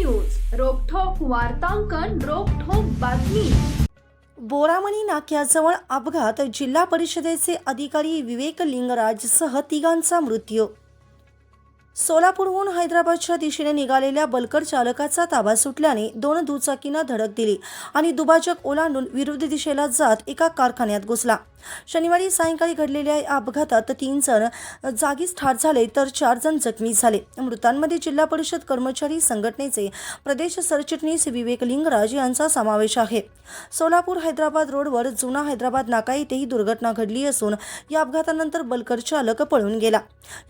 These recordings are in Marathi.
न्यूज रोखोक वार्तांकन रोखोक बातमी. बोरामणी नाक्याजवळ अपघात जिल्हा परिषदेचे अधिकारी विवेक लिंगराजसह तिघांचा मृत्यू. सोलापूरहून हैदराबादच्या दिशेने निघालेल्या बलकर चालकाचा ताबा सुटल्याने दोन दुचाकींना धडक दिली आणि दुभाजक ओलांडून विरुद्ध दिशेला जात एका कारखान्यात घुसला. शनिवारी सायंकाळी घडलेल्या या अपघातात तीन जण जागीच ठार झाले तर चार जण जखमी झाले. मृतांमध्ये जिल्हा परिषद कर्मचारी संघटनेचे प्रदेश सरचिटणीस विवेक लिंगराज यांचा समावेश आहे. सोलापूर हैदराबाद रोडवर जुना हैदराबाद नाका येथे ही दुर्घटना घडली असून या अपघातानंतर बलकर चालक पळून गेला.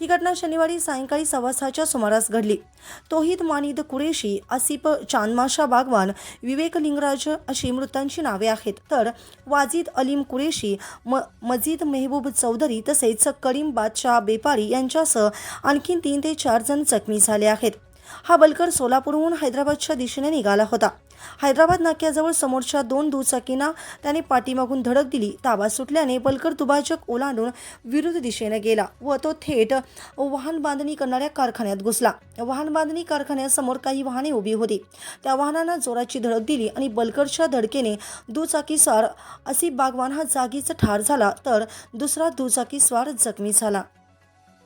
ही घटना शनिवारी सायंकाळी प्रवासाच्या सुमारास घडली. तोहिद मानिद कुरेशी आसिफ चांदमाशा बागवान विवेक लिंगराज अशी मृतांची नावे आहेत. तर वाजिद अलीम कुरेशी म मजीद मेहबूब चौधरी तसेच करीम बादशाह बेपारी यांच्यासह आणखी तीन ते चार जण जखमी झाले आहेत. हा बलकर सोलापूरहून हैदराबादच्या दिशेने निघाला होता. हैदराबाद नाक्याजवळ समोरच्या दोन दुचाकींना त्याने पाठीमागून धडक दिली. ताबा सुटल्याने बलकर दुभाजक ओलांडून विरुद्ध दिशेने गेला व तो थेट वाहन बांधणी करणाऱ्या कारखान्यात घुसला. वाहन बांधणी कारखान्यासमोर काही वाहने उभी होती. त्या वाहनांना जोराची धडक दिली आणि बलकरच्या धडकेने दुचाकीस्वार असी बागवान हा जागीच ठार झाला तर दुसरा दुचाकीस्वार जखमी झाला.